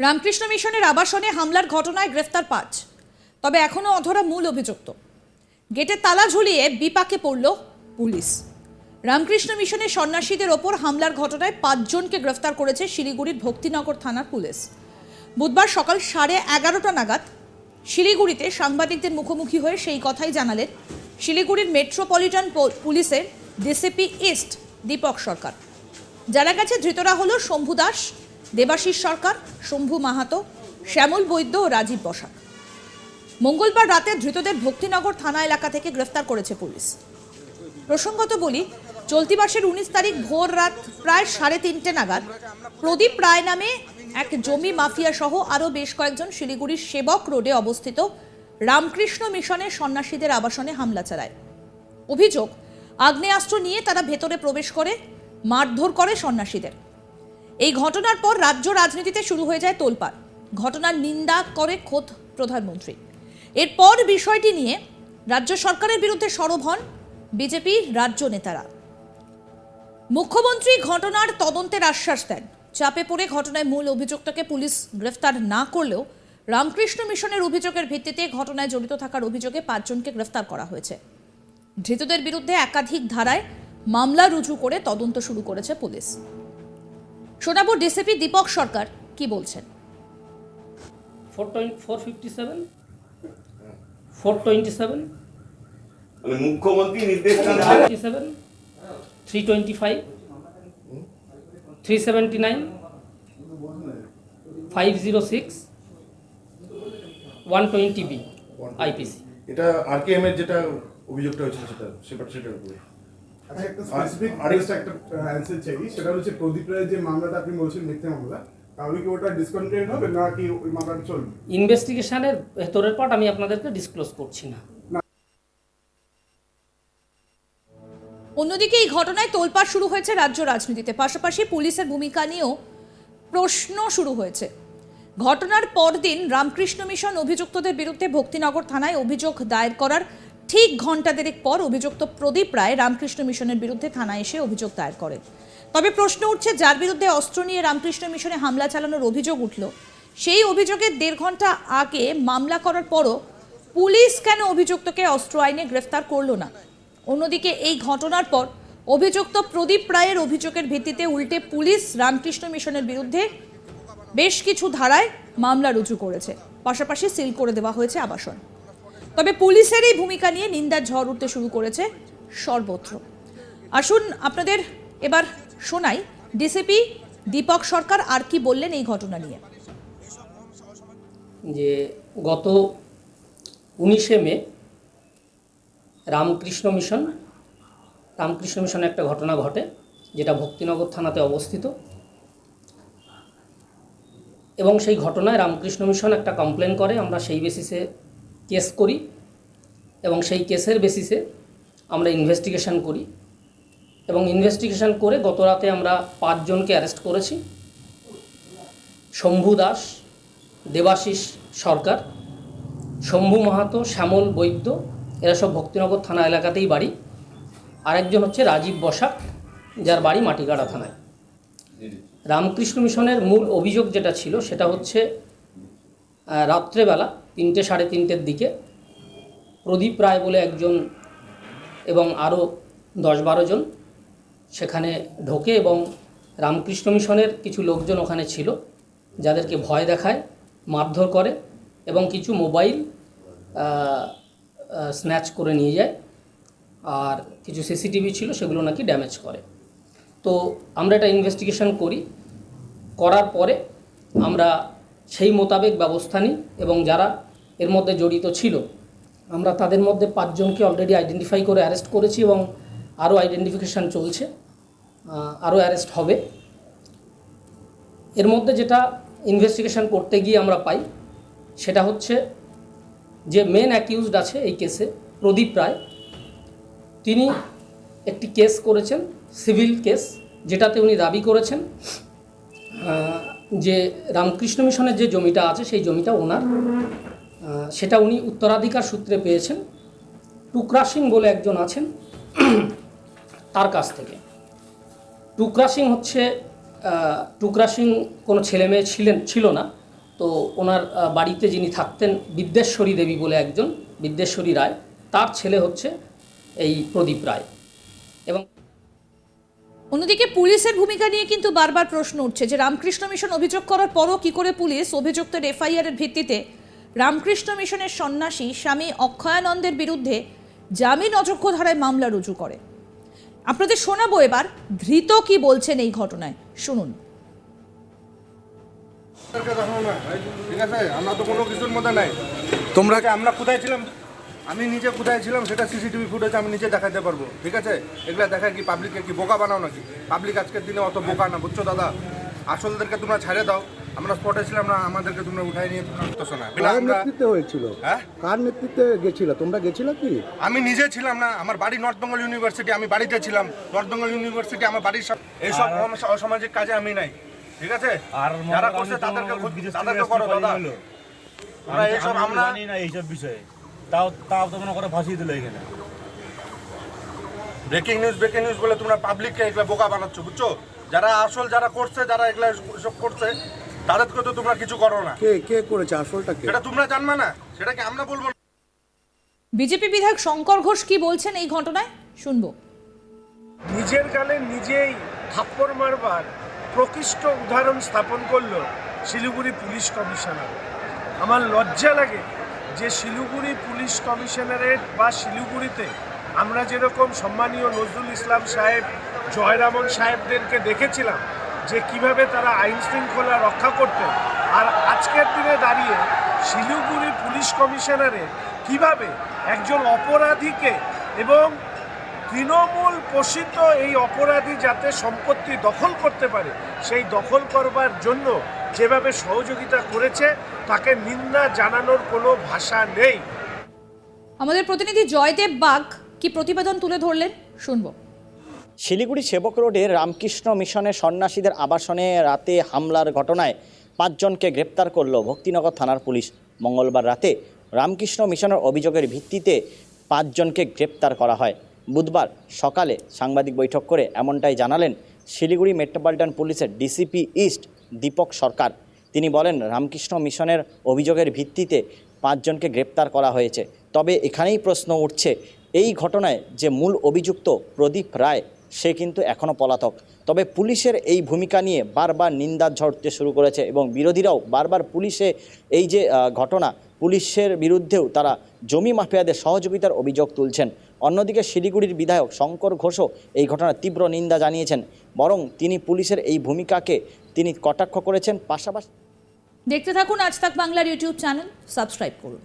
রামকৃষ্ণ মিশনের আবাসনে হামলার ঘটনায় গ্রেফতার পাঁচ। তবে এখনও অধরা মূল অভিযুক্ত। গেটে তালা ঝুলিয়ে বিপাকে পড়ল পুলিশ। রামকৃষ্ণ মিশনের সন্ন্যাসীদের ওপর হামলার ঘটনায় পাঁচজনকে গ্রেফতার করেছে শিলিগুড়ির ভক্তিনগর থানার পুলিশ। বুধবার সকাল সাড়ে এগারোটা নাগাদ শিলিগুড়িতে সাংবাদিকদের মুখোমুখি হয়ে সেই কথাই জানালেন শিলিগুড়ির মেট্রোপলিটন পুলিশের ডিসিপি ইস্ট দীপক সরকার। যারা গেছে ধৃতরা হল শম্ভু দাস দেবাশিস সরকার, শম্ভু মাহাতো, শ্যামল বৈদ্য ও রাজীব বসাক। মঙ্গলবার রাতে ধৃতদের ভক্তিনগর থানা এলাকা থেকে গ্রেফতার করেছে পুলিশ। প্রসঙ্গত বলি, চলতি মাসের উনিশ তারিখ ভোর রাত প্রায় সাড়ে তিনটে নাগাদ প্রদীপ রায় নামে এক জমি মাফিয়া সহ আরও বেশ কয়েকজন শিলিগুড়ির সেবক রোডে অবস্থিত রামকৃষ্ণ মিশনের সন্ন্যাসীদের আবাসনে হামলা চালায়। অভিযোগ, আগ্নেয়াস্ত্র নিয়ে তারা ভেতরে প্রবেশ করে, মারধর করে সন্ন্যাসীদের। এই ঘটনার পর রাজ্য রাজনীতিতে শুরু হয়ে যায় তোলপাড়। ঘটনার নিন্দা করে খোদ প্রধানমন্ত্রী। এরপর বিষয়টি নিয়ে রাজ্য সরকারের বিরুদ্ধে সরব হন বিজেপির রাজ্য নেতারা। মুখ্যমন্ত্রী ঘটনার তদন্তের আশ্বাস দেন। চাপে পড়ে ঘটনায় মূল অভিযুক্তকে পুলিশ গ্রেফতার না করলেও রামকৃষ্ণ মিশনের অভিযোগের ভিত্তিতে ঘটনায় জড়িত থাকার অভিযোগে পাঁচজনকে গ্রেফতার করা হয়েছে। ধৃতদের বিরুদ্ধে একাধিক ধারায় মামলা রুজু করে তদন্ত শুরু করেছে পুলিশ। শোনাবো ডিসিপি দীপক সরকার কি বলছেন? Four twenty four fifty seven four twenty seven মুখ্যমন্ত্রী নির্দেশ না seven three twenty five three seventy nine five zero six one twenty B IPC এটা আরকেএম এর যেটা অভিযোগটা হয়েছিল সেটা সেটা সেটার উপরে। আচ্ছা একটা স্পেসিফিক আরেকটা একটা অ্যান্সার চাই। সেটা হচ্ছে প্রদীপ রায়ের যে মামলাটা আপনি বলছেন মিথ্যে মামলা তাহলে কি ওটা ডিসকন্টিনিউ হবে না ওই মামলাটা চলবে? ইনভেস্টিগেশনের ভেতরের পার্ট আমি আপনাদেরকে ডিসক্লোজ করছি না। অন্যদিকে এই ঘটনায় তোলপাড় শুরু হয়েছে রাজ্য রাজনীতিতে। পাশাপাশি পুলিশের ভূমিকা নিয়েও প্রশ্ন শুরু হয়েছে। ঘটনার পরদিন রামকৃষ্ণ মিশন অভিযুক্তদের বিরুদ্ধে ভক্তিনগর থানায় অভিযোগ দায়ের করার ঠিক ঘণ্টা দেড়েক পর অভিযুক্ত প্রদীপ রায় রামকৃষ্ণ মিশনের বিরুদ্ধে থানায় এসে অভিযোগ দায়ের করেন। তবে প্রশ্ন উঠছে, যার বিরুদ্ধে অস্ত্র নিয়ে রামকৃষ্ণ মিশনে হামলা চালানোর অভিযোগ উঠল, সেই অভিযোগের দেড় ঘণ্টা আগে মামলা করার পরও পুলিশ কেন অভিযুক্তকে অস্ত্র আইনে গ্রেফতার করল না? অন্যদিকে এই ঘটনার পর অভিযুক্ত প্রদীপ রায়ের অভিযোগের ভিত্তিতে উল্টে পুলিশ রামকৃষ্ণ মিশনের বিরুদ্ধে বেশ কিছু ধারায় মামলা রুজু করেছে। পাশাপাশি সিল করে দেওয়া হয়েছে আবাসন। তবে পুলিশের এই ভূমিকা নিয়ে নিন্দার ঝড় উঠতে শুরু করেছে সর্বত্র। আসুন আপনাদের এবার শোনাই ডিসিপি দীপক সরকার আর কি বললেন এই ঘটনা নিয়ে। যে গত উনিশে মে রামকৃষ্ণ মিশন, রামকৃষ্ণ মিশনে একটা ঘটনা ঘটে যেটা ভক্তিনগর থানাতে অবস্থিত। এবং সেই ঘটনায় রামকৃষ্ণ মিশন একটা কমপ্লেন করে, আমরা সেই বেসিসে কেস করি এবং সেই কেসের বেসিসে আমরা ইনভেস্টিগেশন করি এবং ইনভেস্টিগেশন করে গত রাতে আমরা পাঁচজনকে অ্যারেস্ট করেছি। শম্ভু দাস, দেবাশিস সরকার, শম্ভু মাহাতো, শ্যামল বৈদ্য, এরা সব ভক্তিনগর থানা এলাকাতেই বাড়ি। আরেকজন হচ্ছে রাজীব বসাক, যার বাড়ি মাটিগাড়া থানায়। রামকৃষ্ণ মিশনের মূল অভিযোগ যেটা ছিল সেটা হচ্ছে রাত্রেবেলা তিনটে সাড়ে তিনটের দিকে। প্রদীপ রায় বলে একজন এবং আরও দশ বারো জন সেখানে ঢোকে এবং রামকৃষ্ণ মিশনের কিছু লোকজন ওখানে ছিল, যাদেরকে ভয় দেখায়, মারধর করে এবং কিছু মোবাইল স্ন্যাচ করে নিয়ে যায়। আর কিছু সিসিটিভি ছিল, সেগুলো নাকি ড্যামেজ করে। তো আমরা এটা ইনভেস্টিগেশন করি। করার পরে আমরা সেই মোতাবেক ব্যবস্থা নিই এবং যারা এর মধ্যে জড়িত ছিল, আমরা তাদের মধ্যে পাঁচজনকে অলরেডি আইডেন্টিফাই করে অ্যারেস্ট করেছি এবং আরও আইডেন্টিফিকেশান চলছে আরও অ্যারেস্ট হবে। এর মধ্যে যেটা ইনভেস্টিগেশন করতে গিয়ে আমরা পাই, সেটা হচ্ছে যে মেন অ্যাকিউজড আছে এই কেসে প্রদীপ রায়। তিনি একটি কেস করেছেন সিভিল কেস যেটাতে উনি দাবি করেছেন যে রামকৃষ্ণ মিশনের যে জমিটা আছে, সেই জমিটা ওনার। সেটা উনি উত্তরাধিকার সূত্রে পেয়েছেন। টুকরা সিং বলে একজন আছেন তার কাছ থেকে। টুকরা সিং হচ্ছে টুকরা সিং কোনো ছেলে মেয়ে ছিলেন, ছিল না। তো ওনার বাড়িতে যিনি থাকতেন বিদ্যেশ্বরী দেবী বলে একজন বিদ্যেশ্বরী রায়। তার ছেলে হচ্ছে এই প্রদীপ রায়। এবং অন্যদিকে পুলিশের ভূমিকা নিয়ে কিন্তু বারবার প্রশ্ন উঠছে যে রামকৃষ্ণ মিশন অভিযোগ করার পরও কি করে পুলিশ অভিযুক্তের এফআইআর এর ভিত্তিতে রামকৃষ্ণ মিশনের সন্ন্যাসী স্বামী অক্ষয়ানন্দের বিরুদ্ধে জামিন অযোগ্য ধারায় মামলা রুজু করে। আপনাদের শোনাবো এবার ধৃত কি বলছেন এই ঘটনায়। শুনুন। সরকারকে দেখানো না ঠিক আছে আমরা তো কোনো কিছুর মধ্যে নাই। তোমরা আমরা কোথায় ছিলাম? আমি নিজে কোথায় ছিলাম সেটা সিসিটিভি ফুটেজ আমি নিজে দেখাতে পারব ঠিক আছে? এগুলা দেখায় কি পাবলিককে কি বোকা বানাও নাকি? পাবলিক আজকের দিনে অত বোকা না বুঝছ দাদা? আসলদেরকে তোমরা ছাড়ে দাও আমরা স্পটে ছিলাম না আমাদেরকে তোমরা উঠাই নিয়ে তোমরা করতেছো না কার আমরা- নেতৃত্বে হয়েছিল? হ্যাঁ? কার নেতৃত্বে গেছিল? তোমরা গেছিল কি? আমি নিজে ছিলাম না আমার বাড়ি নর্থ বেঙ্গল ইউনিভার্সিটি আমি বাড়িতে ছিলাম। নর্থ বেঙ্গল ইউনিভার্সিটি আমার বাড়ির সব এইসব অসামাজিক কাজে আমি নাই ঠিক আছে? আর যারা করছে তাদেরকে তাদেরকে করো দাদা। তোমরা এইসব আমরা জানি না এইসব বিষয়ে। তাও তাও তো মনে করে ফাঁসিয়ে দিল এখানে। ব্রেকিং নিউজ ব্রেকিং নিউজ বলে তোমরা পাবলিককে এগুলা বোকা বানাচ্ছ বুঝছ? যারা আসল যারা করছে যারা এগুলা সব করছে তাদেরকে তো তোমরা কিছু করো না। কে কে করেছে? আসলটা কে? সেটা তোমরা জানবে না। সেটা কি আমরা বলব না? বিজেপি বিধায়ক শঙ্কর ঘোষ কি বলছেন এই ঘটনায়? শুনব। নিজের গালে নিজেই থাপ্পড় মারবার প্রকৃষ্ট উদাহরণ স্থাপন করল শিলিগুড়ি পুলিশ কমিশনার। আমার লজ্জা লাগে যে শিলিগুড়ি পুলিশ কমিশনারেট বা শিলিগুড়িতে আমরা যেরকম সম্মানীয় নজরুল ইসলাম সাহেব, জয়রামন সাহেবদেরকে দেখেছিলাম যে কীভাবে তারা আইন শৃঙ্খলা রক্ষা করতেন আর আজকের দিনে দাঁড়িয়ে শিলিগুড়ি পুলিশ কমিশনারে কীভাবে একজন অপরাধীকে এবং তৃণমূল পোষিত এই অপরাধী যাতে সম্পত্তি দখল করতে পারে, সেই দখল করবার জন্য যেভাবে সহযোগিতা করেছে তাকে নিন্দা জানানোর কোনো ভাষা নেই। আমাদের প্রতিনিধি জয়দেব বাগ কি প্রতিবেদন তুলে ধরলেন? শুনব। শিলিগুড়ি সেবক রোডের রামকৃষ্ণ মিশনের সন্ন্যাসীদের আবাসনে রাতে হামলার ঘটনায় পাঁচজনকে গ্রেপ্তার করল ভক্তিনগর থানার পুলিশ। মঙ্গলবার রাতে রামকৃষ্ণ মিশনের অভিযোগের ভিত্তিতে পাঁচজনকে গ্রেপ্তার করা হয়। বুধবার সকালে সাংবাদিক বৈঠক করে এমনটাই জানালেন শিলিগুড়ি মেট্রোপলিটন পুলিশের ডিসিপি ইস্ট দীপক সরকার। তিনি বলেন, রামকৃষ্ণ মিশনের অভিযোগের ভিত্তিতে পাঁচজনকে গ্রেপ্তার করা হয়েছে। তবে এখানেই প্রশ্ন উঠছে, এই ঘটনায় যে মূল অভিযুক্ত প্রদীপ রায়, সে কিন্তু এখনও পলাতক। তবে পুলিশের এই ভূমিকা নিয়ে বারবার নিন্দা ঝরতে শুরু করেছে এবং বিরোধীরাও বারবার পুলিশে এই যে ঘটনা, পুলিশের বিরুদ্ধেও তারা জমি মাফিয়াদের সহযোগিতার অভিযোগ তুলছেন। অন্যদিকে শিলিগুড়ির বিধায়ক শঙ্কর ঘোষও এই ঘটনার তীব্র নিন্দা জানিয়েছেন। বরং তিনি পুলিশের এই ভূমিকাকে তিনি কটাক্ষ করেছেন। পাশাপাশি দেখতে থাকুন আজ তাক বাংলার ইউটিউব চ্যানেল সাবস্ক্রাইব করুন।